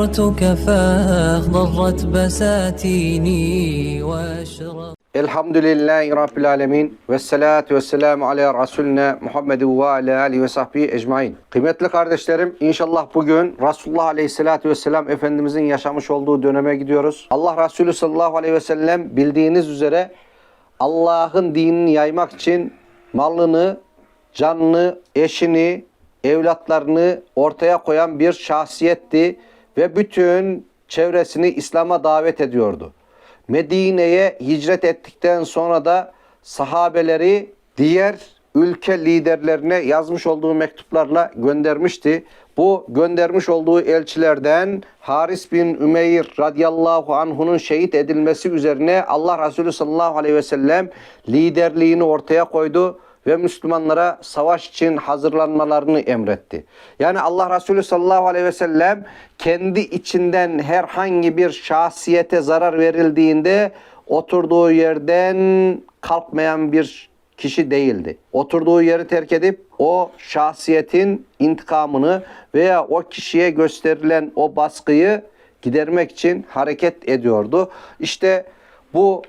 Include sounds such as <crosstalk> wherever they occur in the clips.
زرتك فاخضرت بساتيني واشرق Elhamdülillahi Rabbil Alemin ve salatu ve selamu ala Resulüne Muhammedu ve ala alihi ve sahbihi ecmain. Kıymetli kardeşlerim inşallah bugün Resulullah Aleyhisselatü Vesselam Efendimizin yaşamış olduğu döneme gidiyoruz. Allah Resulü sallallahu aleyhi ve sellem bildiğiniz üzere Allah'ın dinini yaymak için malını, canını, eşini, evlatlarını ortaya koyan bir şahsiyetti ve bütün çevresini İslam'a davet ediyordu. Medine'ye hicret ettikten sonra da sahabeleri diğer ülke liderlerine yazmış olduğu mektuplarla göndermişti. Bu göndermiş olduğu elçilerden Haris bin Ümeyr radıyallahu anh'unun şehit edilmesi üzerine Allah Resulü sallallahu aleyhi ve sellem liderliğini ortaya koydu ve Müslümanlara savaş için hazırlanmalarını emretti. Yani Allah Resulü sallallahu aleyhi ve sellem kendi içinden herhangi bir şahsiyete zarar verildiğinde oturduğu yerden kalkmayan bir kişi değildi. Oturduğu yeri terk edip o şahsiyetin intikamını veya o kişiye gösterilen o baskıyı gidermek için hareket ediyordu. İşte bu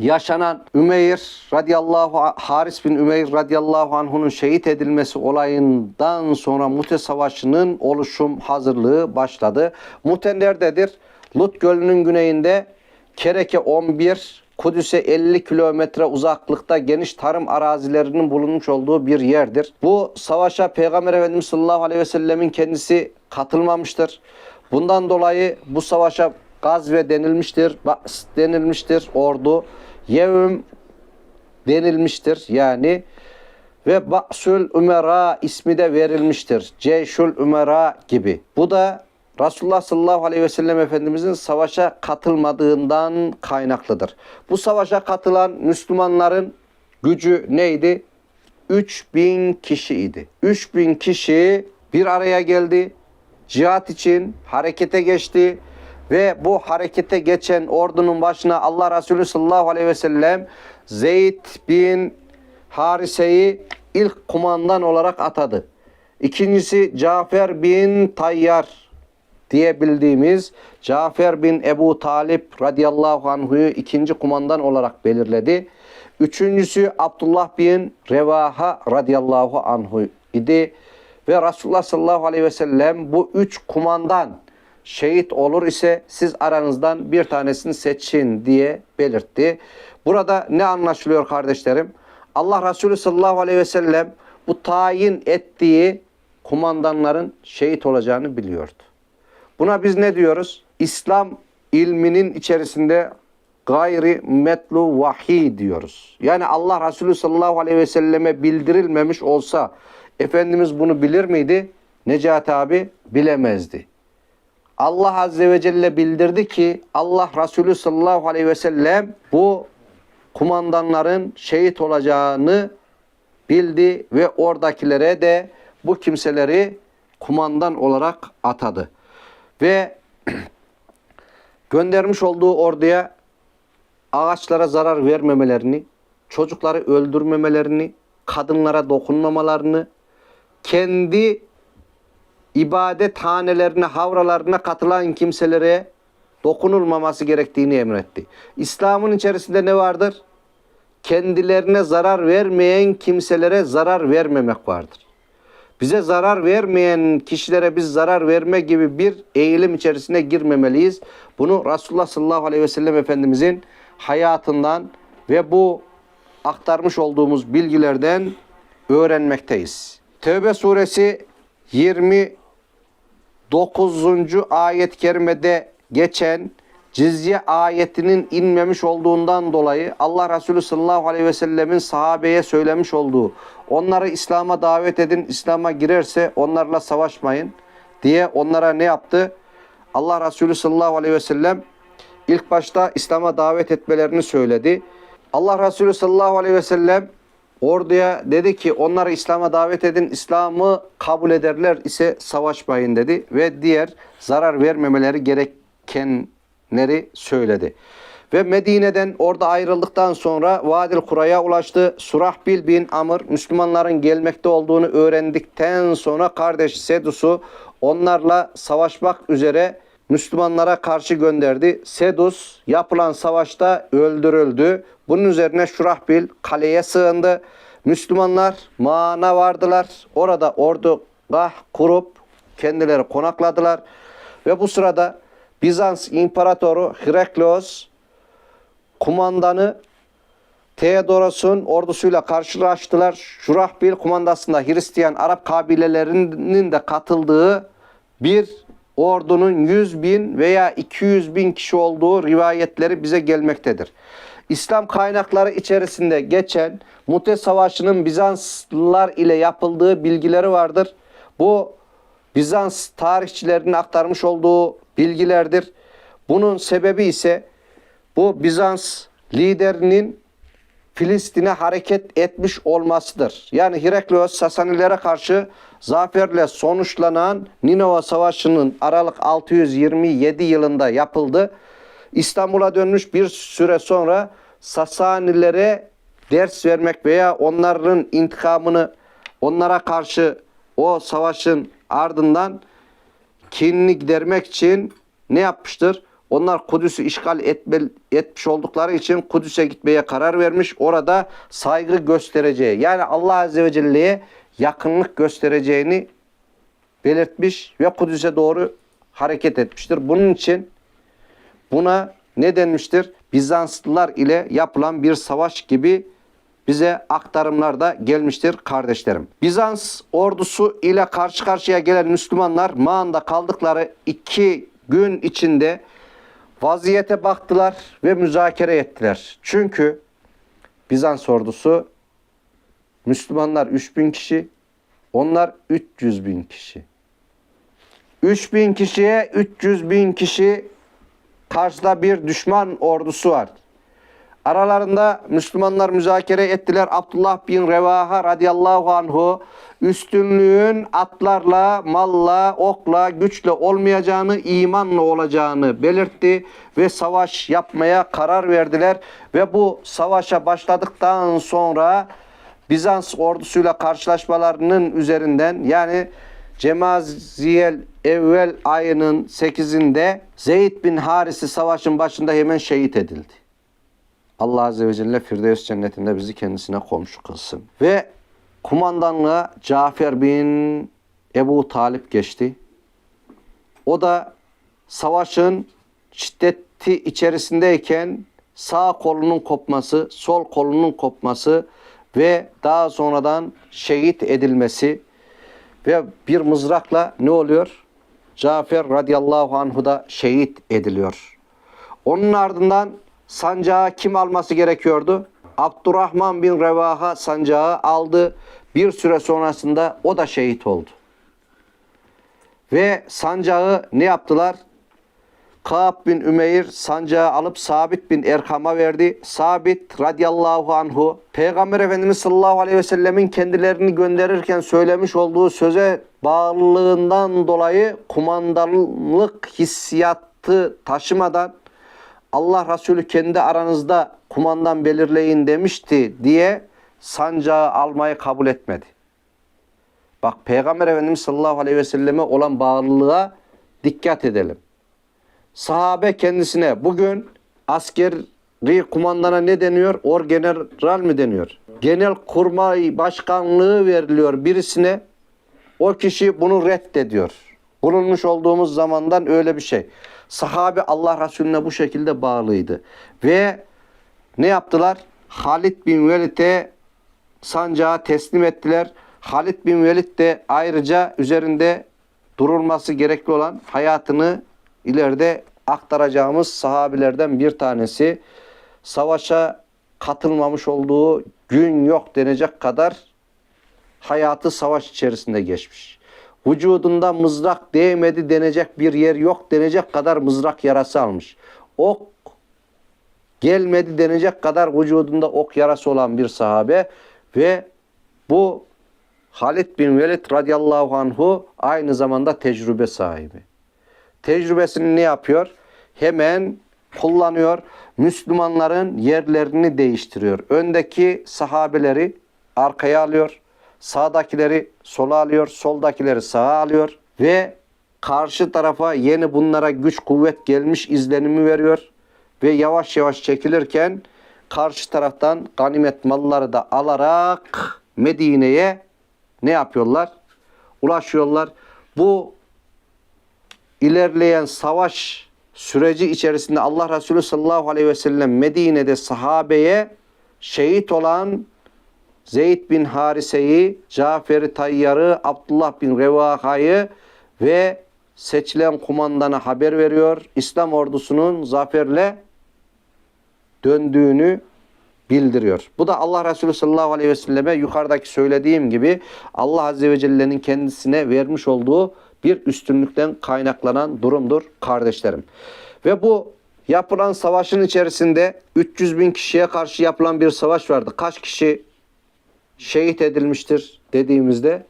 yaşanan Ümeyr radıyallahu Haris bin Ümeyr radıyallahu anh'unun şehit edilmesi olayından sonra Mute Savaşı'nın oluşum hazırlığı başladı. Mute nerededir? Lut Gölü'nün güneyinde Kereke 11 Kudüs'e 50 kilometre uzaklıkta geniş tarım arazilerinin bulunmuş olduğu bir yerdir. Bu savaşa Peygamber Efendimiz sallallahu aleyhi ve sellemin kendisi katılmamıştır. Bundan dolayı bu savaşa Gazve denilmiştir, denilmiştir, ordu. Yevm denilmiştir yani. Ve Ba'sül Ümera ismi de verilmiştir. Ceyşül Ümera gibi. Bu da Resulullah sallallahu aleyhi ve sellem Efendimizin savaşa katılmadığından kaynaklıdır. Bu savaşa katılan Müslümanların gücü neydi? 3000 kişiydi. 3000 kişi bir araya geldi. Cihat için harekete geçti ve bu harekete geçen ordunun başına Allah Resulü sallallahu aleyhi ve sellem Zeyd bin Harise'yi ilk kumandan olarak atadı. İkincisi Cafer bin Tayyar diye bildiğimiz Cafer bin Ebu Talip radıyallahu anhu'yu ikinci kumandan olarak belirledi. Üçüncüsü Abdullah bin Revaha radıyallahu anhu idi. Ve Resulullah sallallahu aleyhi ve sellem bu üç kumandan şehit olur ise siz aranızdan bir tanesini seçin diye belirtti. Burada ne anlaşılıyor kardeşlerim? Allah Resulü sallallahu aleyhi ve sellem bu tayin ettiği kumandanların şehit olacağını biliyordu. Buna biz ne diyoruz? İslam ilminin içerisinde gayri metlu vahiy diyoruz. Yani Allah Resulü sallallahu aleyhi ve selleme bildirilmemiş olsa Efendimiz bunu bilir miydi? Necati abi bilemezdi. Allah Azze ve Celle bildirdi ki Allah Resulü sallallahu aleyhi ve sellem bu kumandanların şehit olacağını bildi ve oradakilere de bu kimseleri kumandan olarak atadı. Ve <clears throat> göndermiş olduğu orduya ağaçlara zarar vermemelerini, çocukları öldürmemelerini, kadınlara dokunmamalarını, kendi ibadethanelerine, havralarına katılan kimselere dokunulmaması gerektiğini emretti. İslam'ın içerisinde ne vardır? Kendilerine zarar vermeyen kimselere zarar vermemek vardır. Bize zarar vermeyen kişilere biz zarar verme gibi bir eğilim içerisine girmemeliyiz. Bunu Resulullah sallallahu aleyhi ve sellem Efendimizin hayatından ve bu aktarmış olduğumuz bilgilerden öğrenmekteyiz. Tevbe suresi 29. ayet-i kerimede geçen cizye ayetinin inmemiş olduğundan dolayı Allah Resulü sallallahu aleyhi ve sellemin sahabeye söylemiş olduğu onları İslam'a davet edin, İslam'a girerse onlarla savaşmayın diye onlara ne yaptı? Allah Resulü sallallahu aleyhi ve sellem ilk başta İslam'a davet etmelerini söyledi. Allah Resulü sallallahu aleyhi ve sellem orduya dedi ki onları İslam'a davet edin. İslam'ı kabul ederler ise savaşmayın dedi ve diğer zarar vermemeleri gerekenleri söyledi. Ve Medine'den orada ayrıldıktan sonra Vadil Kura'ya ulaştı. Surahbil bin Amr Müslümanların gelmekte olduğunu öğrendikten sonra kardeş Sedus'u onlarla savaşmak üzere Müslümanlara karşı gönderdi. Sedus yapılan savaşta öldürüldü. Bunun üzerine Şurahbil kaleye sığındı. Müslümanlar Mağan'a vardılar. Orada ordugah kurup kendileri konakladılar. Ve bu sırada Bizans İmparatoru Herakleos kumandanı Theodoros'un ordusuyla karşılaştılar. Şurahbil kumandasında Hristiyan Arap kabilelerinin de katıldığı bir ordunun 100 bin veya 200 bin kişi olduğu rivayetleri bize gelmektedir. İslam kaynakları içerisinde geçen Mute Savaşı'nın Bizanslılar ile yapıldığı bilgileri vardır. Bu Bizans tarihçilerinin aktarmış olduğu bilgilerdir. Bunun sebebi ise bu Bizans liderinin Filistin'e hareket etmiş olmasıdır. Yani Herakleos Sasanilere karşı zaferle sonuçlanan Ninova Savaşı'nın Aralık 627 yılında yapıldı. İstanbul'a dönmüş bir süre sonra Sasanilere ders vermek veya onların intikamını onlara karşı o savaşın ardından kinini gidermek için ne yapmıştır? Onlar Kudüs'ü işgal etme, etmiş oldukları için Kudüs'e gitmeye karar vermiş. Orada saygı göstereceği yani Allah Azze ve Celle'ye yakınlık göstereceğini belirtmiş ve Kudüs'e doğru hareket etmiştir. Bunun için buna ne denmiştir? Bizanslılar ile yapılan bir savaş gibi bize aktarımlar da gelmiştir kardeşlerim. Bizans ordusu ile karşı karşıya gelen Müslümanlar Mağan'da kaldıkları iki gün içinde vaziyete baktılar ve müzakere ettiler. Çünkü Bizans ordusu Müslümanlar 3000 kişi, onlar 300 bin kişi. 3000 kişiye 300 bin kişi karşıda bir düşman ordusu var. Aralarında Müslümanlar müzakere ettiler. Abdullah bin Revaha radıyallahu anhu üstünlüğün atlarla, malla, okla, güçle olmayacağını, imanla olacağını belirtti ve savaş yapmaya karar verdiler ve bu savaşa başladıktan sonra Bizans ordusuyla karşılaşmalarının üzerinden yani Cemaziyel evvel ayının 8'inde Zeyd bin Haris'i savaşın başında hemen şehit edildi. Allah Azze ve Celle Firdevs cennetinde bizi kendisine komşu kılsın. Ve kumandanlığa Cafer bin Ebu Talip geçti. O da savaşın şiddeti içerisindeyken sağ kolunun kopması, sol kolunun kopması ve daha sonradan şehit edilmesi ve bir mızrakla ne oluyor? Cafer radıyallahu anhu da şehit ediliyor. Onun ardından sancağı kim alması gerekiyordu? Abdurrahman bin Revaha sancağı aldı. Bir süre sonrasında o da şehit oldu. Ve sancağı ne yaptılar? Kaab bin Ümeyr sancağı alıp Sabit bin Erkam'a verdi. Sabit radıyallahu anhu Peygamber Efendimiz sallallahu aleyhi ve sellemin kendilerini gönderirken söylemiş olduğu söze bağlılığından dolayı kumandanlık hissiyatı taşımadan Allah Resulü kendi aranızda kumandan belirleyin demişti diye sancağı almayı kabul etmedi. Bak Peygamber Efendimiz sallallahu aleyhi ve selleme olan bağlılığa dikkat edelim. Sahabe kendisine bugün askeri kumandana ne deniyor? Orgeneral mi deniyor? Genel kurmay başkanlığı veriliyor birisine. O kişi bunu reddediyor. Bulunmuş olduğumuz zamandan öyle bir şey. Sahabe Allah Resulüne bu şekilde bağlıydı. Ve ne yaptılar? Halid bin Velid'e sancağı teslim ettiler. Halid bin Velid de ayrıca üzerinde durulması gerekli olan hayatını ileride aktaracağımız sahabilerden bir tanesi. Savaşa katılmamış olduğu gün yok denecek kadar hayatı savaş içerisinde geçmiş. Vücudunda mızrak değmedi denecek bir yer yok denecek kadar mızrak yarası almış. Ok gelmedi denecek kadar vücudunda ok yarası olan bir sahabe ve bu Halid bin Velid radıyallahu anhu aynı zamanda tecrübe sahibi. Tecrübesini ne yapıyor? Hemen kullanıyor. Müslümanların yerlerini değiştiriyor. Öndeki sahabeleri arkaya alıyor. Sağdakileri sola alıyor. Soldakileri sağa alıyor. Ve karşı tarafa yeni bunlara güç kuvvet gelmiş izlenimi veriyor ve yavaş yavaş çekilirken karşı taraftan ganimet malları da alarak Medine'ye ne yapıyorlar? Ulaşıyorlar. Bu ilerleyen savaş süreci içerisinde Allah Resulü sallallahu aleyhi ve sellem Medine'de sahabeye şehit olan Zeyd bin Harise'yi, Cafer-i Tayyar'ı, Abdullah bin Revaha'yı ve seçilen kumandana haber veriyor. İslam ordusunun zaferle döndüğünü bildiriyor. Bu da Allah Resulü sallallahu aleyhi ve selleme yukarıdaki söylediğim gibi Allah Azze ve Celle'nin kendisine vermiş olduğu bir üstünlükten kaynaklanan durumdur kardeşlerim. Ve bu yapılan savaşın içerisinde 300 bin kişiye karşı yapılan bir savaş vardı. Kaç kişi şehit edilmiştir dediğimizde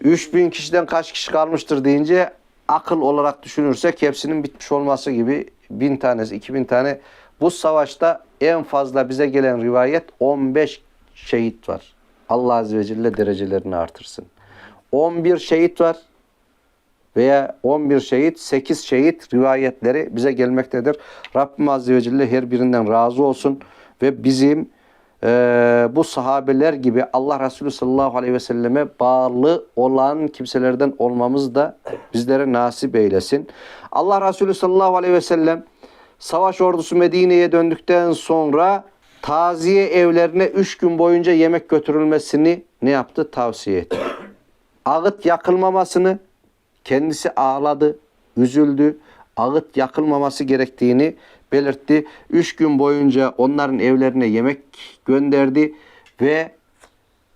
3000 kişiden kaç kişi kalmıştır deyince akıl olarak düşünürsek hepsinin bitmiş olması gibi bin tanesi 2000 tane bu savaşta en fazla bize gelen rivayet 15 şehit var. Allah Azze ve Celle derecelerini artırsın. 11 şehit var veya 11 şehit, 8 şehit rivayetleri bize gelmektedir. Rabbim Azze ve Celle her birinden razı olsun ve bizim eee, bu sahabeler gibi Allah Resulü sallallahu aleyhi ve selleme bağlı olan kimselerden olmamız da bizlere nasip eylesin. Allah Resulü sallallahu aleyhi ve sellem savaş ordusu Medine'ye döndükten sonra taziye evlerine 3 gün boyunca yemek götürülmesini ne yaptı? Tavsiye etti. Ağıt yakılmamasını kendisi ağladı, üzüldü. Ağıt yakılmaması gerektiğini belirtti. Üç gün boyunca onların evlerine yemek gönderdi ve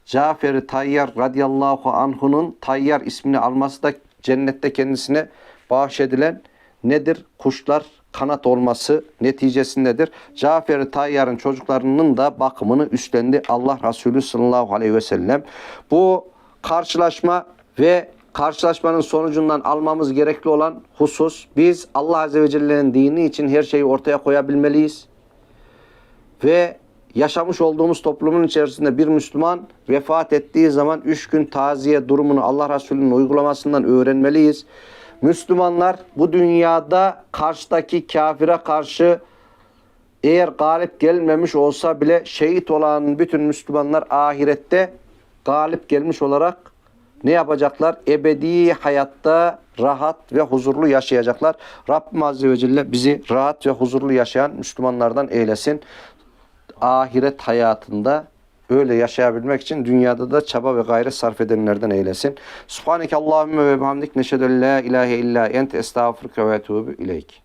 Cafer-i Tayyar radıyallahu anhu'nun Tayyar ismini alması da cennette kendisine bahşedilen nedir? Kuşlar kanat olması neticesindedir. Cafer-i Tayyar'ın çocuklarının da bakımını üstlendi Allah Resulü sallallahu aleyhi ve sellem. Bu karşılaşma ve karşılaşmanın sonucundan almamız gerekli olan husus biz Allah Azze ve Celle'nin dini için her şeyi ortaya koyabilmeliyiz. Ve yaşamış olduğumuz toplumun içerisinde bir Müslüman vefat ettiği zaman üç gün taziye durumunu Allah Resulü'nün uygulamasından öğrenmeliyiz. Müslümanlar bu dünyada karşıdaki kafire karşı eğer galip gelmemiş olsa bile şehit olan bütün Müslümanlar ahirette galip gelmiş olarak ne yapacaklar? Ebedi hayatta rahat ve huzurlu yaşayacaklar. Rabbim Azze ve Celle bizi rahat ve huzurlu yaşayan Müslümanlardan eylesin. Ahiret hayatında öyle yaşayabilmek için dünyada da çaba ve gayret sarf edenlerden eylesin. Subhaneke Allahümme ve bihamdik neşhedü en la ilahe illa ente estağfurke ve etûbü ileyk.